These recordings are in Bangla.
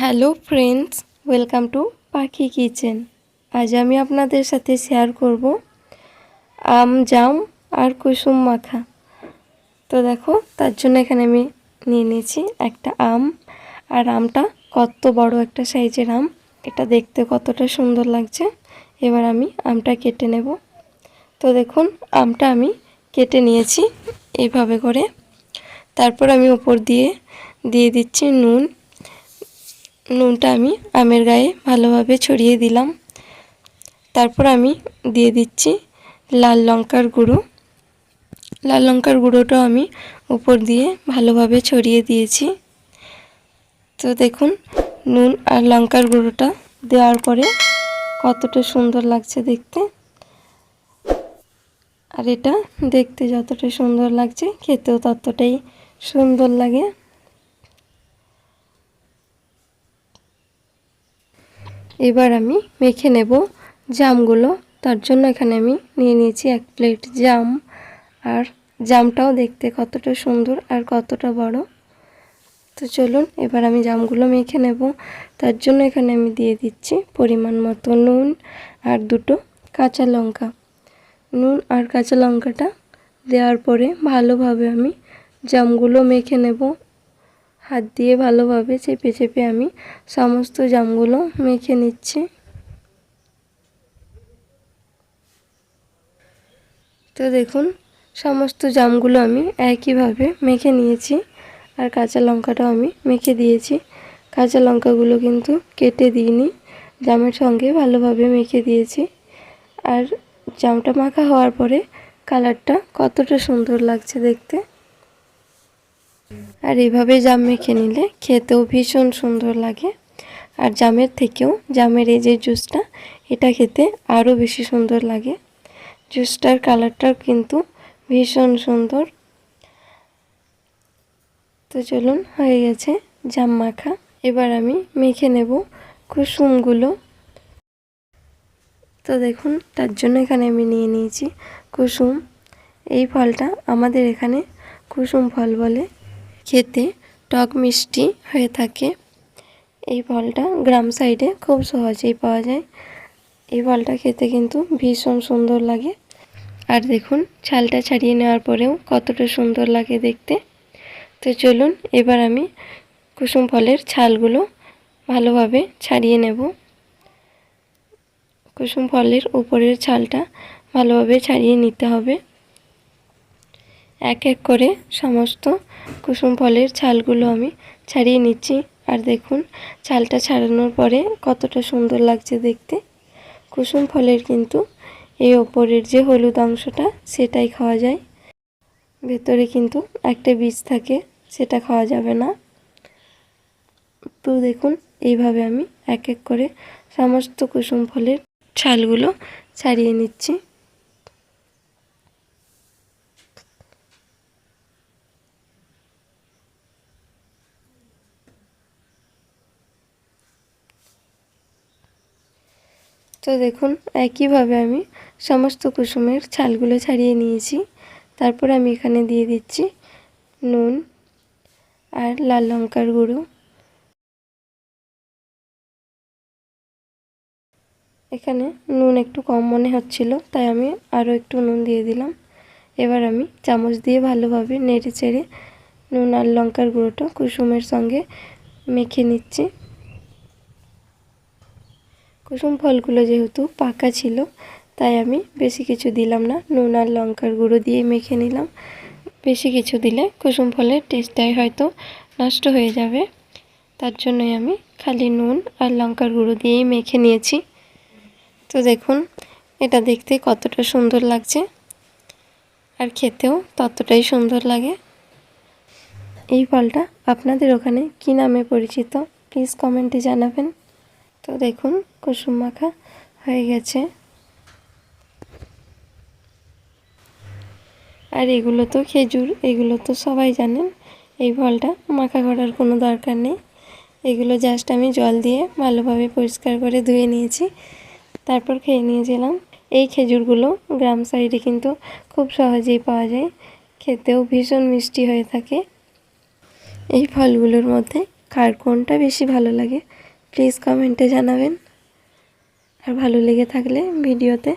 Hello friends, welcome to Pakhi kitchen. আজ আমি আপনাদের সাথে শেয়ার করব আম, জাম আর কুসুম মাখা। তো দেখো, তার জন্য এখানে আমি নিয়ে নিয়েছি একটা আম। আর আমটা কত বড় একটা সাইজের আম, এটা দেখতে কতটা সুন্দর লাগছে। এবার আমি আমটা কেটে নেব। তো দেখুন, আমটা আমি কেটে নিয়েছি এইভাবে করে। তারপর আমি উপর দিয়ে দিয়ে দিচ্ছি নুন। নুনটা আমি আমের গায়ে ভালোভাবে ছড়িয়ে দিলাম। তারপর আমি দিয়ে দিচ্ছি লাল লঙ্কার গুঁড়ো। লাল লঙ্কার গুঁড়োটাও আমি উপর দিয়ে ভালোভাবে ছড়িয়ে দিয়েছি। তো দেখুন, নুন আর লঙ্কার গুঁড়োটা দেওয়ার পরে কতটা সুন্দর লাগছে দেখতে। আর এটা দেখতে যতটা সুন্দর লাগছে, খেতেও ততটাই সুন্দর লাগে। এবার আমি মেখে নেব জামগুলো। তার জন্য এখানে আমি নিয়ে নিয়েছি এক প্লেট জাম। আর জামটাও দেখতে কতটা সুন্দর আর কতটা বড়। তো চলুন, এবার আমি জামগুলো মেখে নেব। তার জন্য এখানে আমি দিয়ে দিচ্ছি পরিমাণ মতো নুন আর দুটো কাঁচা লঙ্কা। নুন আর কাঁচা লঙ্কাটা দেওয়ার পরে ভালোভাবে আমি জামগুলো মেখে নেব। হাত দিয়ে ভালোভাবে চেপে চেপে আমি সমস্ত জামগুলো মেখে নিচ্ছি। তো দেখুন, সমস্ত জামগুলো আমি একইভাবে মেখে নিয়েছি আর কাঁচা লঙ্কাটাও আমি মেখে দিয়েছি। কাঁচা লঙ্কাগুলো কিন্তু কেটে দিইনি, জামের সঙ্গে ভালোভাবে মেখে দিয়েছি। আর জামটা মাখা হওয়ার পরে কালারটা কতটা সুন্দর লাগছে দেখতে। আর এভাবে জাম মেখে নিলে খেতেও ভীষণ সুন্দর লাগে। আর জামের থেকেও, জামের এই যে জুসটা, এটা খেতে আরও বেশি সুন্দর লাগে। জুসটার কালারটাও কিন্তু ভীষণ সুন্দর। তো চলুন, হয়ে গেছে জাম মাখা। এবার আমি মেখে নেব কুসুমগুলো। তো দেখুন, তার জন্য এখানে আমি নিয়ে নিয়েছি কুসুম। এই ফলটা আমাদের এখানে কুসুম ফল বলে। খেতে টক মিষ্টি হয়ে থাকে। এই ফলটা গ্রাম সাইডে খুব সহজেই পাওয়া যায়। এই ফলটা খেতে কিন্তু ভীষণ সুন্দর লাগে। আর দেখুন, ছালটা ছাড়িয়ে নেওয়ার পরেও কতটা সুন্দর লাগে দেখতে। তো চলুন, এবার আমি কুসুম ফলের ছালগুলো ভালোভাবে ছাড়িয়ে নেব। কুসুম ফলের উপরের ছালটা ভালোভাবে ছাড়িয়ে নিতে হবে। এক এক করে সমস্ত কুসুম ফলের ছালগুলো আমি ছাড়িয়ে নিচ্ছি। আর দেখুন, ছালটা ছাড়ানোর পরে কতটা সুন্দর লাগছে দেখতে। কুসুম ফলের কিন্তু এই ওপরের যে হলুদ অংশটা, সেটাই খাওয়া যায়। ভেতরে কিন্তু একটা বীজ থাকে, সেটা খাওয়া যাবে না। তো দেখুন, এইভাবে আমি এক এক করে সমস্ত কুসুম ফলের ছালগুলো ছাড়িয়ে নিচ্ছি। তো দেখুন, একইভাবে আমি সমস্ত কুসুমের ছালগুলো ছাড়িয়ে নিয়েছি। তারপর আমি এখানে দিয়ে দিচ্ছি নুন আর লাল লঙ্কার গুঁড়ো। এখানে নুন একটু কম মনে হচ্ছিল, তাই আমি আরও একটু নুন দিয়ে দিলাম। এবার আমি চামচ দিয়ে ভালোভাবে নেড়ে চেড়ে নুন আর লঙ্কার গুঁড়োটা কুসুমের সঙ্গে মেখে নিচ্ছি। কুসুম ফলগুলো যেহেতু পাকা ছিল, তাই আমি বেশি কিছু দিলাম না। নুন আর লঙ্কার গুঁড়ো দিয়ে মেখে নিলাম। বেশি কিছু দিলে কুসুম ফলের টেস্টটাই হয়তো নষ্ট হয়ে যাবে। তার জন্যই আমি খালি নুন আর লঙ্কার গুঁড়ো দিয়েই মেখে নিয়েছি। তো দেখুন, এটা দেখতে কতটা সুন্দর লাগছে। আর খেতেও ততটাই সুন্দর লাগে। এই ফলটা আপনাদের ওখানে কি নামে পরিচিত? প্লিজ কমেন্টে জানাবেন। তো দেখুন কুসুম মাখা হয়ে গেছে। আর এগুলো তো খেজুর, এগুলো তো সবাই জানেন, এই ফলটা মাখা করার কোনো দরকার নেই। এগুলো জাস্ট আমি জল দিয়ে ভালোভাবে পরিষ্কার করে ধুয়ে নিয়েছি, তারপর খেয়ে নিয়েছিলাম। এই খেজুরগুলো গ্রাম সাইডে কিন্তু খুব সহজেই পাওয়া যায়, খেতেও ভীষণ মিষ্টি হয়ে থাকে। এই ফলগুলোর মধ্যে কার কোনটা বেশি ভালো লাগে প্লিজ কমেন্টে জানাবেন। আর ভালো লেগে থাকলে ভিডিওতে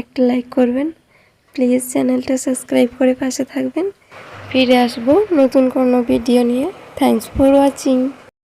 একটা লাইক করবেন। প্লিজ চ্যানেলটা সাবস্ক্রাইব করে পাশে থাকবেন। ফিরে আসব নতুন কোনো ভিডিও নিয়ে। Thanks for watching